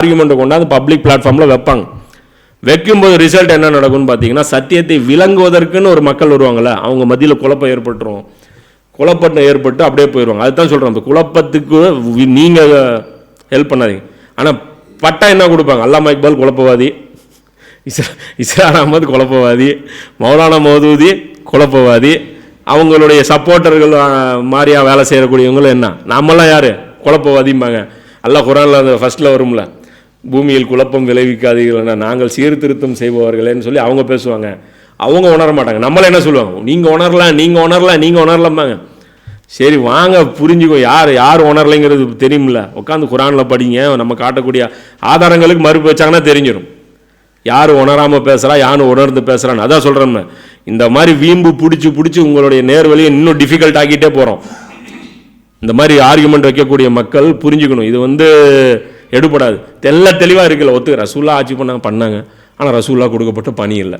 ஆர்குமெண்ட்டை கொண்டாந்து பப்ளிக் பிளாட்ஃபார்மில் வைப்பாங்க. வைக்கும்போது ரிசல்ட் என்ன நடக்கும்னு பார்த்தீங்கன்னா சத்தியத்தை விளங்குவதற்குன்னு ஒரு மக்கள் வருவாங்கள்ல அவங்க மத்தியில் குழப்பம் ஏற்பட்டுரும். குழப்பம் ஏற்பட்டு அப்படியே போயிடுவாங்க. அதுதான் சொல்கிறோம் அந்த குழப்பத்துக்கு நீங்கள் ஹெல்ப் பண்ணாதீங்க. ஆனால் பட்டா என்ன கொடுப்பாங்க? அல்லாமா இக்பால் குழப்பவாதி இஸ்ரா இஸ்ரான் அகமது குழப்பவாதி மௌலானா மௌதூதி குழப்பவாதி அவங்களுடைய சப்போர்ட்டர்கள் மாதிரியாக வேலை செய்யக்கூடியவங்களும் என்ன? நாமெல்லாம் யார்? குழப்பவாதிம்பாங்க. எல்லாம் குரானில் அந்த ஃபஸ்ட்டில் வரும்ல. பூமியில் குழப்பம் விளைவிக்காதீர்கள் நாங்கள் சீர்திருத்தம் செய்பவர்களேன்னு சொல்லி அவங்க பேசுவாங்க. அவங்க உணர மாட்டாங்க. நம்மளை என்ன சொல்லுவாங்க? நீங்கள் உணரலாம் நீங்கள் உணரலாம் நீங்கள் உணரலாம்பாங்க. சரி வாங்க புரிஞ்சுக்கோ. யார் யார் உணரலைங்கிறது தெரியும்ல. உட்காந்து குரானில் படிங்க. நம்ம காட்டக்கூடிய ஆதாரங்களுக்கு மறுப்பு வச்சாங்கன்னா தெரிஞ்சிடும் யார் உணராமல் பேசுகிறா யார் உணர்ந்து பேசுகிறான்னு அதான் சொல்கிறேன்னு இந்த மாதிரி வீம்பு பிடிச்சி பிடிச்சி உங்களுடைய நேர்வழியை இன்னும் டிஃபிகல்ட் ஆக்கிட்டே போகிறோம் இந்த மாதிரி ஆர்குமெண்ட் வைக்கக்கூடிய மக்கள் புரிஞ்சுக்கணும். இது வந்து எடுபடாது. தெல்ல தெளிவாக இருக்குல்ல ஒத்து ரசூல்லா ஆட்சி பண்ணாங்க பண்ணாங்க. ஆனால் ரசூல்லா கொடுக்கப்பட்ட பணி இல்லை.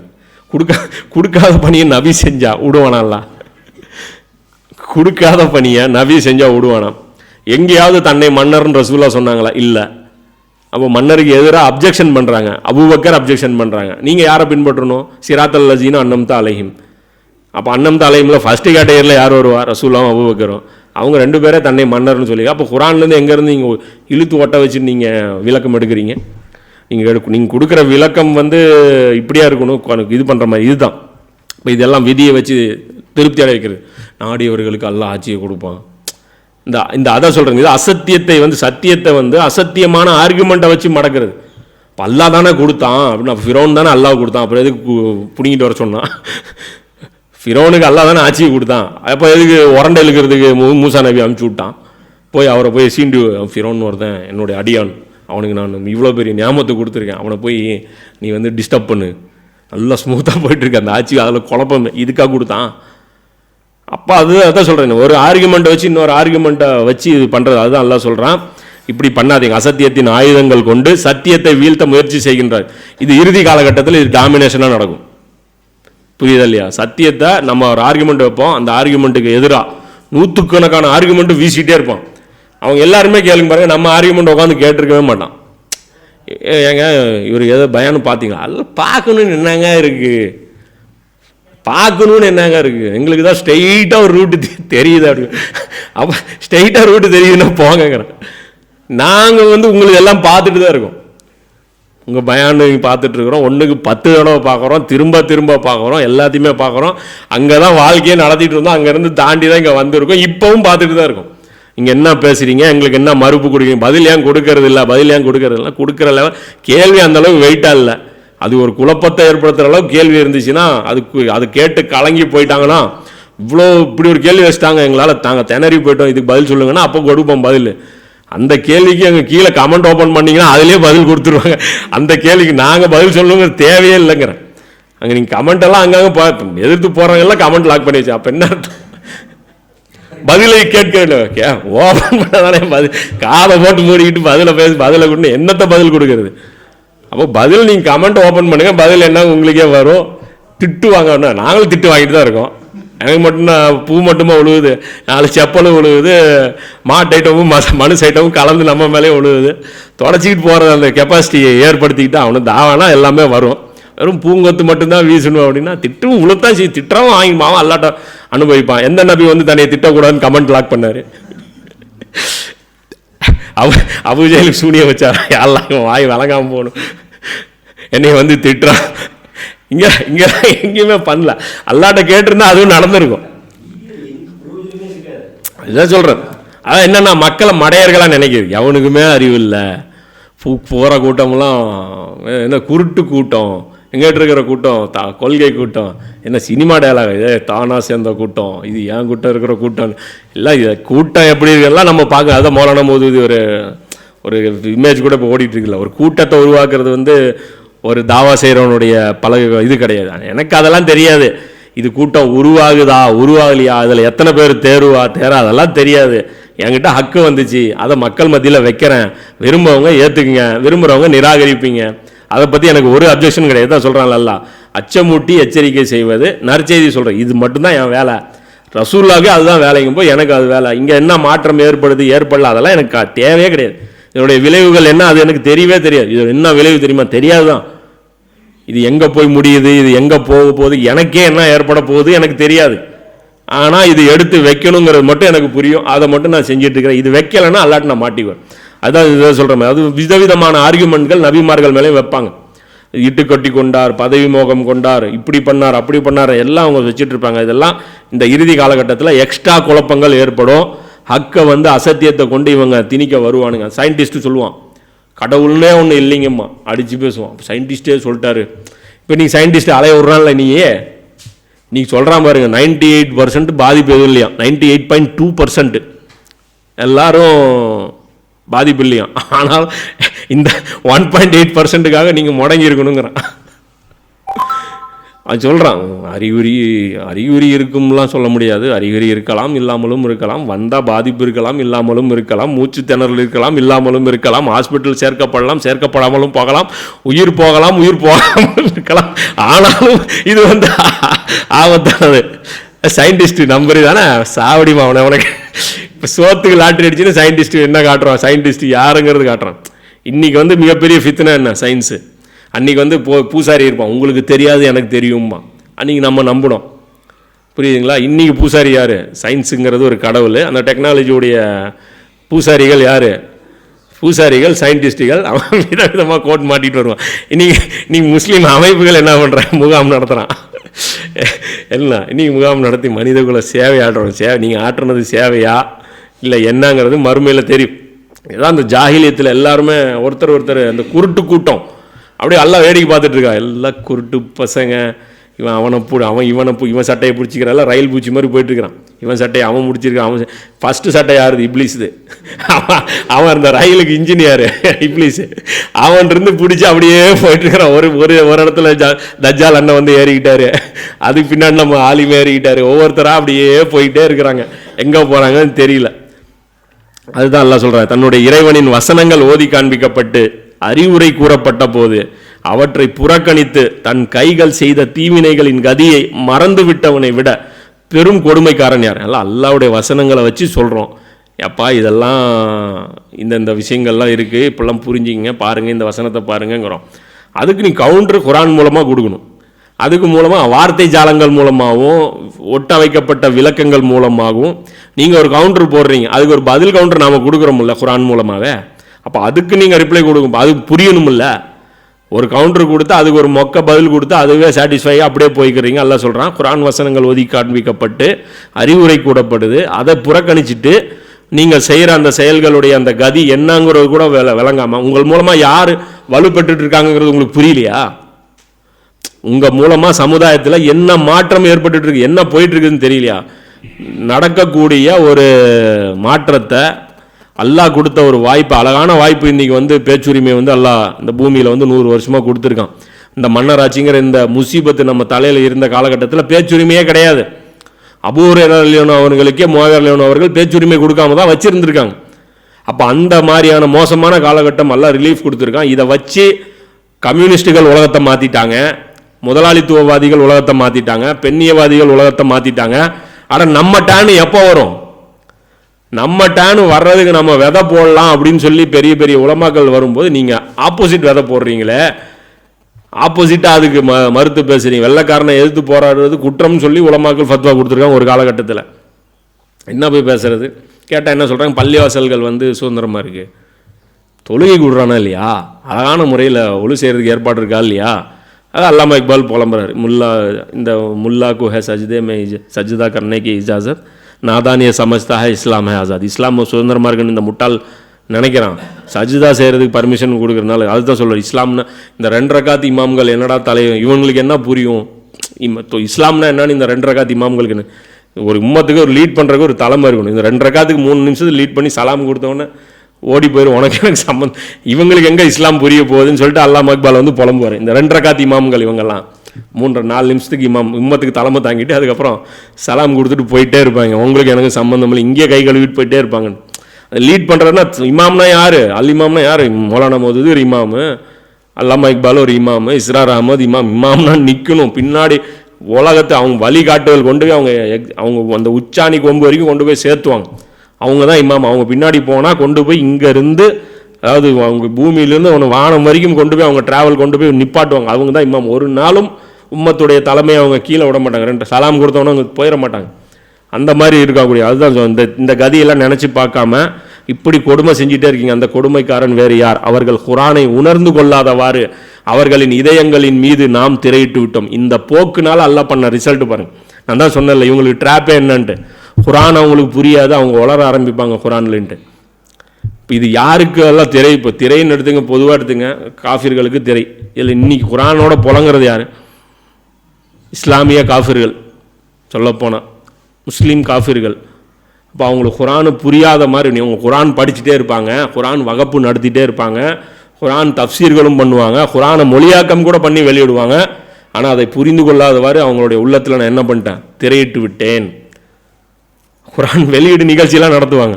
கொடுக்க கொடுக்காத பணியை நபி செஞ்சா விடுவானாலாம் கொடுக்காத பணியை நபி செஞ்சால் விடுவானாம் எங்கேயாவது தன்னை மன்னர்னு ரசூல்லா சொன்னாங்களா? இல்லை. அப்போ மன்னருக்கு எதிராக அப்ஜெக்ஷன் பண்ணுறாங்க அபுபக்கர் அப்ஜெக்ஷன் பண்ணுறாங்க நீங்கள் யாரை பின்பற்றணும்? சிராத்தல் லஜீனும் அன்னம்தா அலைஹிம். அப்போ அன்னம் அலைஹிமில் ஃபஸ்ட்டு கேட்டகரியில் யார் வருவா? ரசூலாவும் அபுபக்கரும். அவங்க ரெண்டு பேரே தன்னை மன்னர்னு சொல்லி அப்போ குரான்லேருந்து எங்கேருந்து நீங்கள் இழுத்து ஒட்ட வச்சு நீங்கள் விளக்கம் எடுக்கிறீங்க? நீங்கள் எடுக்கும் நீங்கள் கொடுக்குற விளக்கம் வந்து இப்படியா இருக்கணும் இது பண்ணுற மாதிரி இதுதான். இப்போ இதெல்லாம் விதியை வச்சு திருப்தி அடைய வைக்கிறது நாடியவர்களுக்கு எல்லாம் ஆட்சியை கொடுப்பான். இந்த இந்த அதான் சொல்கிறேங்க இது அசத்தியத்தை வந்து சத்தியத்தை வந்து அசத்தியமான ஆர்குமெண்ட்டை வச்சு மடக்கிறது. இப்போ அல்லாஹ் தானே கொடுத்தான். அப்படின்னா ஃபிரோன் தானே அல்லாஹ் கொடுத்தான். அப்புறம் எதுக்கு பிடிங்கிட்டு வர சொன்னான்? ஃபிரோனுக்கு அல்லா தானே ஆட்சியை கொடுத்தான். அப்போ எதுக்கு உரண்டை இழுக்கிறதுக்கு மூ- மூசா நபி அனுப்பிச்சி விட்டான்? போய் அவரை போய் சீண்டு ஃபிரோன் ஒருத்தன் என்னுடைய அடியான். அவனுக்கு நான் இவ்வளோ பெரிய ஞாபகத்தை கொடுத்துருக்கேன். அவனை போய் நீ வந்து டிஸ்டர்ப் பண்ணு. நல்லா ஸ்மூத்தாக போயிட்டுருக்கு அந்த ஆட்சி. அதில் குழப்பம் இதுக்காக கொடுத்தான்? அப்போ அது அதான் சொல்கிறேன் ஒரு ஆர்குமெண்ட்டை வச்சு இன்னொரு ஆர்குமெண்ட்டை வச்சு இது பண்ணுறது அதுதான் எல்லாம் சொல்கிறான் இப்படி பண்ணாதீங்க. அசத்தியத்தின் ஆயுதங்கள் கொண்டு சத்தியத்தை வீழ்த்த முயற்சி செய்கின்றார். இது இறுதி காலகட்டத்தில் இது டாமினேஷனாக நடக்கும். புரியுதா இல்லையா? சத்தியத்தை நம்ம ஒரு ஆர்குமெண்ட் வைப்போம். அந்த ஆர்குமெண்ட்டுக்கு எதிராக நூற்றுக்கணக்கான ஆர்குமெண்ட்டு வீசிக்கிட்டே இருப்போம் அவங்க எல்லாருமே கேளுங்க பாருங்கள் நம்ம ஆர்குமெண்ட் உட்காந்து கேட்டிருக்கவே மாட்டான். ஏ- ஏங்க இவர் ஏதோ பயம்னு பார்த்தீங்களா? அதில் பார்க்கணுன்னு என்னங்க இருக்குது பார்க்கணுன்னு என்னங்க இருக்குது எங்களுக்கு தான் ஸ்ட்ரெயிட்டாக ஒரு ரூட்டு தெரியுது அப்படி. அப்போ ஸ்ட்ரெயிட்டாக ரூட்டு தெரியுதுன்னா போங்கங்கிறேன். நாங்கள் வந்து உங்களுக்கு எல்லாம் பார்த்துட்டு தான் இருக்கோம். உங்கள் பயானு பார்த்துட்ருக்குறோம். ஒன்றுக்கு பத்து தடவை பார்க்குறோம். திரும்ப திரும்ப பார்க்குறோம். எல்லாத்தையுமே பார்க்குறோம். அங்கே தான் வாழ்க்கையை நடத்திட்டு இருந்தோம். அங்கேருந்து தாண்டி தான் இங்கே வந்திருக்கோம். இப்போவும் பார்த்துட்டு தான் இருக்கும். இங்கே என்ன பேசுகிறீங்க எங்களுக்கு என்ன மறுப்பு கொடுக்குறீங்க? பதில் ஏன் கொடுக்கறது இல்லை? பதில் ஏன் கொடுக்கறது இல்லை? கொடுக்குற லெவல் கேள்வி அந்த அளவுக்கு வெயிட்டாக இல்லை. அது ஒரு குழப்பத்தை ஏற்படுத்துகிற அளவுக்கு கேள்வி இருந்துச்சுன்னா அதுக்கு அது கேட்டு கலங்கி போயிட்டாங்கன்னா இவ்வளோ இப்படி ஒரு கேள்வி வச்சுட்டாங்க. எங்களால் தாங்க திணறி போயிட்டோம். இதுக்கு பதில் சொல்லுங்கன்னா அப்போ கொடுப்போம் பதில். அந்த கேள்விக்கு அங்கே கீழே கமெண்ட் ஓப்பன் பண்ணீங்கன்னா அதிலே பதில் கொடுத்துருவாங்க. அந்த கேள்விக்கு நாங்கள் பதில் சொல்லணுங்கிற தேவையே இல்லைங்கிறேன் அங்கே நீங்கள் கமெண்ட் எல்லாம் அங்கங்கே பா எதிர்த்து போகிறவங்க எல்லாம் கமெண்ட் லாக் பண்ணி வச்சு அப்போ என்ன அர்த்தம்? பதிலை கேட்க கே ஓப்பன் பண்ணதானே பதில். காதை போட்டு மூடிக்கிட்டு பதிலை பேசி பதிலை கொண்டு என்னத்தை பதில் கொடுக்கறது? அப்போ பதில் நீங்கள் கமெண்ட் ஓப்பன் பண்ணுங்கள் பதில் என்ன உங்களுக்கே வரும். திட்டு வாங்க நாங்களும் திட்டு வாங்கிட்டு தான் இருக்கோம். எனக்கு மட்டும்தான் பூ மட்டுமா விழுவுது நாலு செப்பலும் விழுவுது மாட்டு ஐட்டமும் மச மனுஷ ஐட்டமும் கலந்து நம்ம மேலே விழுவுது தொடச்சிக்கிட்டு போகிற அந்த கெப்பாசிட்டியை ஏற்படுத்திக்கிட்டு அவனு தாவானா எல்லாமே வரும். வெறும் பூங்கொத்து மட்டும்தான் வீசணும் அப்படின்னா திட்டவும் உளுத்தான் சரி திட்டவும் வாங்கி அல்லாட்டம் அனுபவிப்பான். எந்த நபி வந்து தன்னை திட்டக்கூடாதுன்னு கமெண்ட் லாக் பண்ணார்? அவ அபுஜெயலுக்கு சூனிய வச்சாரா? யாரெல்லாம் வாய் வழங்காமல் போகணும். என்னை வந்து திட்டுறான். இங்கே இங்கே எங்கேயுமே பண்ணல. அல்லாட்ட கேட்டிருந்தா அதுவும் நடந்திருக்கும். இதான் சொல்கிறது அதான் என்னென்னா மக்களை மடையர்களாக நினைக்கிது எவனுக்குமே அறிவு இல்லை போகிற கூட்டம்லாம் என்ன குருட்டு கூட்டம் எங்கிட்ட இருக்கிற கூட்டம் தா கொள்கை கூட்டம் என்ன சினிமா டயலாக் இதே தானாக சேர்ந்த கூட்டம் இது ஏன் கூட்டம் இருக்கிற கூட்டம்? எல்லாம் இது கூட்டம் எப்படி இருக்குல்லாம் நம்ம பார்க்க அதை மோலான போது இது ஒரு ஒரு இமேஜ் கூட இப்போ ஓடிட்டுருக்குல்ல ஒரு கூட்டத்தை உருவாக்குறது வந்து ஒரு தாவா செய்கிறவனுடைய பழக இது கிடையாது. எனக்கு அதெல்லாம் தெரியாது. இது கூட்டம் உருவாகுதா உருவாகலையா அதில் எத்தனை பேர் தேருவா தேரா அதெல்லாம் தெரியாது. என்கிட்ட ஹக்கு வந்துச்சு. அதை மக்கள் மத்தியில் வைக்கிறேன். விரும்புறவங்க ஏற்றுக்குங்க விரும்புகிறவங்க நிராகரிப்பீங்க. அதை பற்றி எனக்கு ஒரு அப்ஜெக்ஷன் கிடையாது. தான் சொல்கிறான் நல்லா அச்சமூட்டி எச்சரிக்கை செய்வது நற்செய்தி சொல்கிறேன் இது மட்டும்தான் என் வேலை. ரசூல்லாவுக்கு அதுதான் வேலைங்கும் போது எனக்கு அது வேலை. இங்கே என்ன மாற்றம் ஏற்படுது ஏற்படல அதெல்லாம் எனக்கு தேவையே கிடையாது. இதனுடைய விளைவுகள் என்ன? அது எனக்கு தெரியவே தெரியாது. இது என்ன விளைவு தெரியுமா? தெரியாது தான் இது எங்கே போய் முடியுது? இது எங்கே போக போகுது? எனக்கே என்ன ஏற்பட போகுது? எனக்கு தெரியாது. ஆனால் இது எடுத்து வைக்கணுங்கிறது மட்டும் எனக்கு புரியும். அதை மட்டும் நான் செஞ்சுட்டு இருக்கிறேன். இது வைக்கலைன்னா அல்லாட்டு நான் மாட்டிக்குவேன். அதான் இதை சொல்கிறேன் அது விதவிதமான ஆர்குமெண்ட்கள் நபிமார்கள் மேலே வைப்பாங்க. இட்டு கட்டி கொண்டார் பதவி மோகம் கொண்டார் இப்படி பண்ணார் அப்படி பண்ணார் எல்லாம் அவங்க வச்சுட்டு இருப்பாங்க. இதெல்லாம் இந்த இறுதி காலகட்டத்தில் எக்ஸ்ட்ரா குழப்பங்கள் ஏற்படும். ஹக்கை வந்து அசத்தியத்தை கொண்டு இவங்க திணிக்க வருவானுங்க. சயின்டிஸ்ட்டு சொல்லுவான் கடவுள்னே ஒன்று இல்லைங்கம்மா. அடித்து பேசுவான். சயின்டிஸ்டே சொல்லிட்டாரு. இப்போ நீ சயின்டிஸ்ட் அலைய விட்றான்ல நீயே? நீ சொல்கிறான் பாருங்க நைன்டி எயிட் பர்சன்ட் பாதிப்பு எதுவும் இல்லையா ninety eight point two percent எல்லாரும் பாதிப்பு இல்லையா ஆனால் இந்த ஒன் பாயிண்ட் எயிட் பர்சன்ட்டுக்காக நீங்கள் முடங்கி இருக்கணுங்கிறான் அது சொல்கிறான் அறிகுறி அறிகுறி இருக்கும்லாம் சொல்ல முடியாது. அறிகுறி இருக்கலாம் இல்லாமலும் இருக்கலாம். வந்தால் பாதிப்பு இருக்கலாம் இல்லாமலும் இருக்கலாம். மூச்சு திணறல் இருக்கலாம் இல்லாமலும் இருக்கலாம். ஹாஸ்பிட்டல் சேர்க்கப்படலாம் சேர்க்கப்படாமலும் போகலாம். உயிர் போகலாம் உயிர் போகாமலும் இருக்கலாம். ஆனாலும் இது வந்து ஆபத்தானது. சயின்டிஸ்ட் நம்பரு தானே? சாவடிமா அவனை உனக்கு. இப்போ சோத்துக்கு லாட்ரி அடிச்சுன்னு சயின்டிஸ்ட் என்ன காட்டுறான்? சயின்டிஸ்ட் யாருங்கிறது காட்டுறான். இன்னைக்கு வந்து மிகப்பெரிய ஃபித்னா என்ன? சயின்ஸு அன்றைக்கி வந்து போ பூசாரி இருப்பான். உங்களுக்கு தெரியாது எனக்கு தெரியுமா அன்றைக்கி நம்ம நம்பணும் புரியுதுங்களா? இன்னைக்கு பூசாரி யார்? சயின்ஸுங்கிறது ஒரு கடவுள். அந்த டெக்னாலஜியுடைய பூசாரிகள் யார்? பூசாரிகள் சயின்டிஸ்டுகள் அவன் விதவிதமாக கோட் மாட்டிகிட்டு வருவான். இன்றைக்கி இன்றைக்கி முஸ்லீம் அமைப்புகள் என்ன பண்ணுறான் முகாம் நடத்துகிறான் என்ன? இன்னைக்கு முகாம் நடத்தி மனிதகுல சேவை ஆடுறோம் சேவை நீங்கள் ஆட்டுறது சேவையா? இல்லை என்னங்கிறது மறுமையில் தெரியும். இதான் அந்த ஜாகிலியத்தில் எல்லாருமே ஒருத்தர் ஒருத்தர் அந்த குருட்டு கூட்டம். அப்படியே எல்லாம் வேடிக்கை பார்த்துட்டு எல்லாம் குருட்டு பசங்க. இவன் அவனை பூ அவன் இவனை பூ இவன் சட்டையை பிடிச்சிக்கிறான். எல்லாம் ரயில் பூச்சி மாதிரி போயிட்டுருக்கிறான் இவன் சட்டையை அவன் முடிச்சிருக்கான். அவன் ஃபஸ்ட்டு சட்டை யாருது? இப்ளீஸுது. அவன் அவன் இருந்த ரயிலுக்கு இன்ஜினியர். இப்ளீஸு. அவன் இருந்து பிடிச்சி அப்படியே போயிட்டுருக்கிறான் ஒரு ஒரு ஒரு இடத்துல ஜ தஜால் அண்ணன் வந்து ஏறிக்கிட்டாரு. அதுக்கு பின்னாடி நம்ம ஆலிமே ஏறிக்கிட்டாரு. ஒவ்வொருத்தராக அப்படியே போயிட்டே இருக்கிறாங்க. எங்கே போகிறாங்கன்னு தெரியல. அதுதான் எல்லாம் சொல்கிறேன் தன்னுடைய இறைவனின் வசனங்கள் ஓதி காண்பிக்கப்பட்டு அறிவுரை கூறப்பட்ட போது அவற்றை புறக்கணித்து தன் கைகள் செய்த தீவினைகளின் கதியை மறந்து விட்டவனை விட பெரும் கொடுமைக்காரன் யார்? எல்லாம் அல்லாவுடைய வசனங்களை வச்சு சொல்கிறோம் எப்பா இதெல்லாம் இந்தந்த விஷயங்கள்லாம் இருக்குது இப்பெல்லாம் புரிஞ்சிக்கங்க பாருங்கள் இந்த வசனத்தை பாருங்கங்கிறோம். அதுக்கு நீ கவுண்டர் குரான் மூலமாக கொடுக்கணும். அதுக்கு மூலமாக வார்த்தை ஜாலங்கள் மூலமாகவும் ஒட்ட வைக்கப்பட்ட விளக்கங்கள் மூலமாகவும் நீங்கள் ஒரு கவுண்டர் போடுறீங்க. அதுக்கு ஒரு பதில் கவுண்டர் நாம் கொடுக்குறோம்ல குரான் மூலமாகவே அப்போ அதுக்கு நீங்கள் ரிப்ளை கொடுக்கும். அது புரியணுமில்ல. ஒரு கவுண்டர் கொடுத்து அதுக்கு ஒரு மொக்க பதில் கொடுத்து அதுவே சாட்டிஸ்ஃபை அப்படியே போய்க்கிறீங்க எல்லாம் சொல்கிறான் குரான் வசனங்கள் ஒதுக்கி காண்பிக்கப்பட்டு அறிவுரை கூடப்படுது. அதை புறக்கணிச்சிட்டு நீங்கள் செய்கிற அந்த செயல்களுடைய அந்த கதி என்னங்கிறது கூட வில விளங்காமல் உங்கள் மூலமாக யார் வலுப்பெற்றுட்டு இருக்காங்கங்கிறது உங்களுக்கு புரியலையா? உங்கள் மூலமாக சமுதாயத்தில் என்ன மாற்றம் ஏற்பட்டுட்டு இருக்கு என்ன போயிட்டு இருக்குதுன்னு தெரியலையா? நடக்கக்கூடிய ஒரு மாற்றத்தை அல்லாஹ் கொடுத்த ஒரு வாய்ப்பு அழகான வாய்ப்பு இன்னைக்கு வந்து பேச்சுரிமை வந்து அல்லாஹ் இந்த பூமியில் வந்து நூறு வருஷமாக கொடுத்துருக்கான். இந்த மன்னராட்சிங்கிற இந்த முசீபத்து நம்ம தலையில் இருந்த காலகட்டத்தில் பேச்சுரிமையே கிடையாது. அபூர்லியோன் அவர்களுக்கே மோகர்லியோன் அவர்கள் பேச்சுரிமை கொடுக்காம தான் வச்சுருந்துருக்காங்க. அப்போ அந்த மாதிரியான மோசமான காலகட்டம் எல்லாம் ரிலீஃப் கொடுத்துருக்கான். இதை வச்சு கம்யூனிஸ்டுகள் உலகத்தை மாற்றிட்டாங்க முதலாளித்துவவாதிகள் உலகத்தை மாற்றிட்டாங்க பெண்ணியவாதிகள் உலகத்தை மாற்றிட்டாங்க ஆனால் நம்ம டேனு எப்போ வரும்? நம்ம டேனு வர்றதுக்கு நம்ம விதை போடலாம் அப்படின்னு சொல்லி பெரிய பெரிய உலமாக்கள் வரும்போது நீங்கள் ஆப்போசிட் விதை போடுறீங்களே. ஆப்போசிட்டாக அதுக்கு ம மறுத்து பேசுறீங்க. வெள்ளைக்காரனை எதிர்த்து போராடுறது குற்றம்னு சொல்லி உலமாக்கள் ஃபத்வா கொடுத்துருக்காங்க ஒரு காலகட்டத்தில். என்ன போய் பேசுறது? கேட்டால் என்ன சொல்கிறாங்க பள்ளிவாசல்கள் வந்து சுதந்திரமாக இருக்குது தொழுகை கொடுறானா இல்லையா? அழகான முறையில் ஒழு செய்கிறதுக்கு ஏற்பாடு இருக்கா இல்லையா? அது அல்லாமா இக்பால் புலம்புறாரு. முல்லா இந்த முல்லா கு ஹே சஜ்தே மே இஜ- சஜ்தா இஜாசத். நாதானிய சமஸ்தா ஹே இஸ்லாம் ஹே ஆசாத். இஸ்லாம் சுதந்திரமாக இருக்குன்னு இந்த முட்டாள் நினைக்கிறான். சஜிதா செய்கிறதுக்கு பர்மிஷன் கொடுக்குறனால அதுதான் சொல்கிறார் இஸ்லாம்னா இந்த ரெண்டு ரகாத் இமாம்கள் என்னடா தலை இவங்களுக்கு என்ன புரியும்? இம் இஸ்லாம்னா என்னன்னு இந்த ரெண்டு ரகாத் இமாம்களுக்குன்னு ஒரு உம்மத்துக்கு ஒரு லீட் பண்ணுறதுக்கு ஒரு தலைமை இருக்கணும். இந்த ரெண்டு ரக்காத்துக்கு மூணு நிமிஷத்துக்கு லீட் பண்ணி சலாம் கொடுத்தவொடனே ஓடி போயிடும் உனக்கு எனக்கு சம்மந்தம் இவங்களுக்கு எங்கே இஸ்லாம் புரிய போகுதுன்னு சொல்லிட்டு அல்லாஹ் மக்பால் வந்து புலம்புவார். இந்த ரெண்டு ரகாத் இமாம்கள் இவங்கெல்லாம். மூன்று நாலு நிமிஷத்துக்கு இமாம் இம்மத்துக்கு தலைமை தாங்கிட்டு அதுக்கப்புறம் சலாம் கொடுத்துட்டு போயிட்டே இருப்பாங்க. உங்களுக்கு எனக்கு சம்மந்தம் இல்லை. இங்கேயே கை கழுவிட்டு போயிட்டே இருப்பாங்க லீட் பண்ணுறதுனா இமாம்னா யார்? அல் இமாம்னா யார்? மௌலானா மோதுது ஒரு இமாமு அல்லாமா இக்பால் ஒரு இமாமு இஸ்ரார் அகமது இமாம். இமாம்னா நிற்கணும் பின்னாடி உலகத்தை அவங்க வழிகாட்டுதல் கொண்டு போய் அவங்க எக்- அவங்க அந்த உச்சாணி கொம்பு வரைக்கும் கொண்டு போய் சேர்த்துவாங்க. அவங்க தான் இமாம். அவங்க பின்னாடி போனால் கொண்டு போய் இங்கேருந்து அதாவது அவங்க பூமியிலேருந்து அவனை வானம் வரைக்கும் கொண்டு போய் அவங்க ட்ராவல் கொண்டு போய் நிப்பாட்டுவாங்க. அவங்க தான் இமாம் ஒரு நாளும் உம்மத்துடைய தலைமையை அவங்க கீழே விட மாட்டாங்க. ரெண்டு சலாம் கொடுத்தவொன்னே அவங்க போயிட மாட்டாங்க. அந்த மாதிரி இருக்கக்கூடிய அதுதான் இந்த இந்த கதியெல்லாம் நினச்சி பார்க்காம இப்படி கொடுமை செஞ்சுட்டே இருக்கீங்க. அந்த கொடுமைக்காரன் வேறு யார்? அவர்கள் குரானை உணர்ந்து கொள்ளாதவாறு அவர்களின் இதயங்களின் மீது நாம் திரையிட்டு விட்டோம். இந்த போக்குனால அல்ல பண்ண ரிசல்ட் பாருங்க. நான் தான் சொன்னேன்ல இவங்களுக்கு ட்ராப்பே என்னன்ட்டு. குரான் அவங்களுக்கு புரியாது அவங்க உளர ஆரம்பிப்பாங்க குரான்லன்ட்டு. இது யாருக்கு எல்லாம் திரை? இப்போ திரைன்னு எடுத்துங்க பொதுவாக எடுத்துங்க. காஃபிர்களுக்கு திரை. இதில் இன்னைக்கு குரானோட புலங்கிறது யார்? இஸ்லாமிய காஃபிர்கள். சொல்லப்போனால் முஸ்லீம் காஃபிர்கள். இப்போ அவங்களுக்கு குரானு புரியாத மாதிரி அவங்க குரான் படிச்சுட்டே இருப்பாங்க குரான் வகுப்பு நடத்திட்டே இருப்பாங்க குரான் தப்சீர்களும் பண்ணுவாங்க குரானை மொழியாக்கம் கூட பண்ணி வெளியிடுவாங்க. ஆனால் அதை புரிந்து கொள்ளாதவாறு அவங்களுடைய உள்ளத்தில் நான் என்ன பண்ணிட்டேன்? திரையிட்டு விட்டேன். குரான் வெளியீடு நிகழ்ச்சியெல்லாம் நடத்துவாங்க.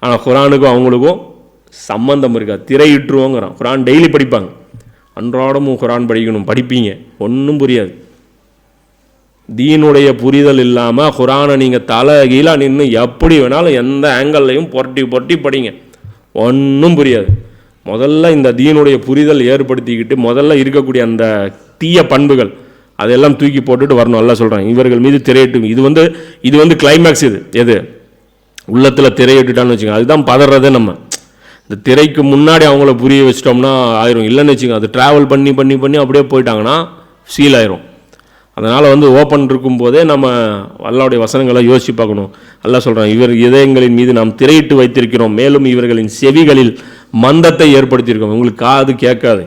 ஆனால் குரானுக்கும் அவங்களுக்கும் சம்பந்தம் இருக்காது திரையிட்டுருவோங்கிறான். குரான் டெய்லி படிப்பாங்க. அன்றாடமும் குரான் படிக்கணும். படிப்பீங்க. ஒன்றும் புரியாது. தீனுடைய புரிதல் இல்லாமல் குரானை நீங்கள் தலை கீழாக நின்று எப்படி வேணாலும் எந்த ஆங்கிள்லையும் புரட்டி புரட்டி படிங்க. ஒன்றும் புரியாது. முதல்ல இந்த தீனுடைய புரிதல் ஏற்படுத்திக்கிட்டு முதல்ல இருக்கக்கூடிய அந்த தீய பண்புகள் அதெல்லாம் தூக்கி போட்டுட்டு வரணும். எல்லாம் சொல்கிறாங்க இவர்கள் மீது திரையிட்டு இது வந்து இது வந்து கிளைமேக்ஸ் இது. எது? உள்ளத்தில் திரையிட்டுட்டான்னு வச்சுக்கோங்க. அதுதான் பதறதே நம்ம. இந்த திரைக்கு முன்னாடி அவங்கள புரிய வச்சிட்டோம்னா ஆயிரும். இல்லைன்னு வச்சுக்கோங்க அது ட்ராவல் பண்ணி பண்ணி பண்ணி அப்படியே போயிட்டாங்கன்னா சீல் ஆயிரும். அதனால் வந்து ஓப்பன் இருக்கும்போதே நம்ம அல்லாவுடைய வசனங்களை யோசிச்சு பார்க்கணும். அல்லாஹ் சொல்கிறான் இவர் இதயங்களின் மீது நாம் திரையிட்டு வைத்திருக்கிறோம். மேலும் இவர்களின் செவிகளில் மந்தத்தை ஏற்படுத்தியிருக்கோம் உங்களுக்கு காது கேட்காது.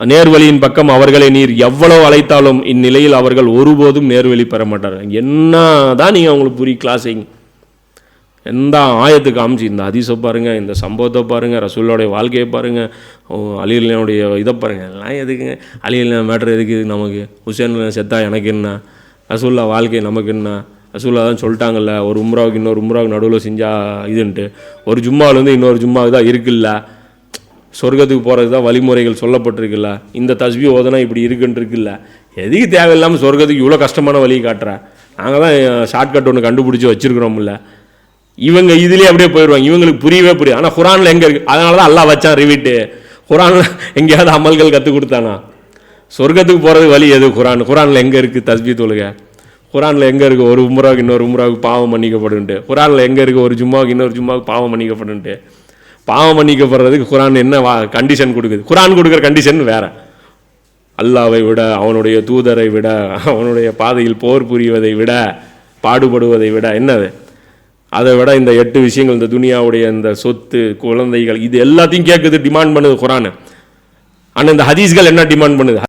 நேர்வழியின் பக்கம் அவர்களை நீர் எவ்வளோ அழைத்தாலும் இந்நிலையில் அவர்கள் ஒருபோதும் நேர்வழி பெற மாட்டார்கள். என்ன தான் நீங்கள் அவங்களுக்கு புரிய கிளாஸிங் எந்த ஆயத்துக்கு காமிச்சு இந்த அதிசை பாருங்கள் இந்த சம்பவத்தை பாருங்கள் ரசூலோடைய வாழ்க்கையை பாருங்கள் அலியனுடைய இதை பாருங்கள் எல்லாம் எதுக்குங்க அலியல் மேட்ரு எதுக்கு? நமக்கு ஹுசேன் செத்தா எனக்கு என்ன? ரசூல்லா வாழ்க்கை நமக்கு என்ன? ரசூல்லா தான் சொல்லிட்டாங்கல்ல ஒரு உம்ராவுக்கு இன்னொரு உம்ராவுக்கு நடுவில் செஞ்சால் இதுன்ட்டு. ஒரு ஜும்மாவிலேருந்து இன்னொரு ஜும்மாவுக்கு தான் இருக்குல்ல. சொர்க்கத்துக்கு போகிறது தான் வழிமுறைகள் சொல்லப்பட்டிருக்குல்ல. இந்த தஸ்பி ஓதனா இப்படி இருக்குன்ட்டு இருக்குல்ல. எதுக்கு தேவையில்லாமல் சொர்க்கத்துக்கு இவ்வளோ கஷ்டமான வழி காட்டுற? நாங்கள் தான் ஷார்ட்கட் ஒன்று கண்டுபிடிச்சி வச்சுருக்குறோம்ல. இவங்க இதுலேயே அப்படியே போயிடுவாங்க. இவங்களுக்கு புரியவே புரியும் ஆனால் குரானில் எங்கே இருக்குது அதனால தான் அல்லாஹ் வச்சான் ரிவிட்டு குரானில் எங்கேயாவது அமல்கள் கற்றுக் கொடுத்தானா? சொர்க்கத்துக்கு போகிறது வழி எது? குரான். குரானில் எங்கே இருக்குது தஸ்பி தொழுக? குரானில் எங்கே இருக்குது ஒரு உம்ராவுக்கு இன்னொரு உம்ராவுக்கு பாவம் மன்னிக்கப்படுன்ட்டு? குரானில் எங்கே இருக்குது ஒரு ஜும்மாவுக்கு இன்னொரு ஜும்மாவுக்கு பாவம் மன்னிக்கப்படுன்ட்டு? பாவம் மன்னிக்கப்படுறதுக்கு குரான் என்ன வா கண்டிஷன் கொடுக்குது? குரான் கொடுக்குற கண்டிஷன் வேறு. அல்லாவை விட அவனுடைய தூதரை விட அவனுடைய பாதையில் போர் புரிவதை விட பாடுபடுவதை விட என்னது? அதை விட இந்த எட்டு விஷயங்கள் இந்த துனியாவுடைய இந்த சொத்து குழந்தைகள் இது எல்லாத்தையும் கேட்குது டிமாண்ட் பண்ணுது குரான். ஆனால் இந்த ஹதீஸ்கள் என்ன டிமாண்ட் பண்ணுது?